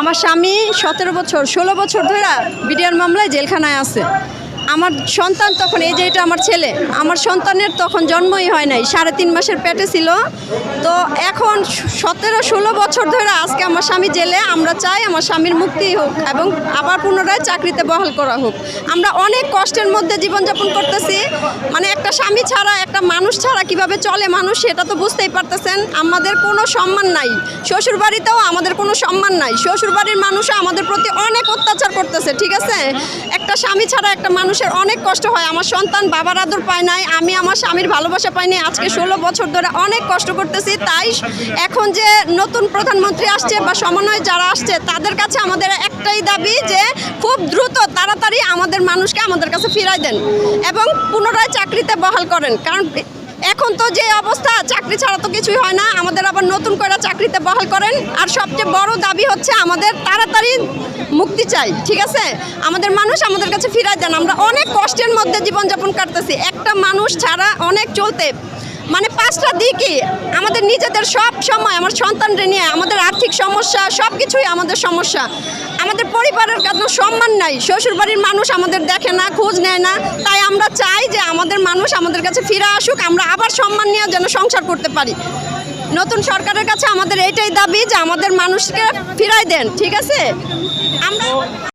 আমার স্বামী সতেরো বছর ষোলো বছর ধরে বিডিআর মামলায় জেলখানায় আছে। আমার সন্তান তখন এই যে এটা আমার ছেলে, আমার সন্তানের তখন জন্মই হয় নাই, সাড়ে তিন মাসের পেটে ছিল। তো এখন সতেরো, ষোলো বছর ধরে আজকে আমার স্বামী জেলে, আমরা চাই আমার স্বামীর মুক্তি হোক এবং আবার পুনরায় চাকরিতে বহাল করা হোক। আমরা অনেক কষ্টের মধ্যে জীবনযাপন করতেছি মানে একটা স্বামী ছাড়া, একটা মানুষ ছাড়া কীভাবে চলে মানুষ সেটা তো বুঝতেই পারতেছেন। আমাদের কোনো সম্মান নাই শ্বশুর বাড়িতেও আমাদের কোনো সম্মান নাই শ্বশুর বাড়ির মানুষও আমাদের প্রতি অনেক অত্যাচার করতেছে, ঠিক আছে? একটা স্বামী ছাড়া একটা মানুষের অনেক কষ্ট হয়। আমার সন্তান বাবার আদর পায় নাই, আমি আমার স্বামীর ভালোবাসা পাইনি আজকে ষোলো বছর ধরে অনেক কষ্ট করতেছি। তাই এখন যে নতুন প্রধানমন্ত্রী আসছে বা সমন্বয় যারা আসছে, তাদের কাছে আমাদের একটাই দাবি যে খুব দ্রুত, তাড়াতাড়ি আমাদের মানুষকে আমাদের কাছে ফিরাই দেন এবং পুনরায় চাকরিতে বহাল করেন। কারণ এখন তো যে অবস্থা, চাকরি ছাড়া তো কিছুই হয় না। আমাদের আবার নতুন করে চাকরিতে বহাল করেন। আর সবচেয়ে বড় দাবি হচ্ছে আমাদের তাড়াতাড়ি মুক্তি চাই, ঠিক আছে? আমাদের মানুষ আমাদের কাছে ফিরাই দেন। আমরা অনেক কষ্টের মধ্যে জীবনযাপন কাটতেছি। একটা মানুষ ছাড়া অনেক চলতে। মানে পাঁচটা দিকই আমাদের নিজেদের সব সময়, আমার সন্তানরে নিয়ে আমাদের আর্থিক সমস্যা সব কিছুই আমাদের সমস্যা। আমাদের পরিবারের কাছে সম্মান নাই। শ্বশুরবাড়ির মানুষ আমাদের দেখে না, খোঁজ নেয় না। তাই আমরা চাই আমাদের মানুষ আমাদের কাছে ফিরে আসুক, আমরা আবার সম্মান নিয়ে যেন সংসার করতে পারি। নতুন সরকারের কাছে আমাদের এটাই দাবি যে আমাদের মানুষকে ফিরাই দেন, ঠিক আছে? আমরা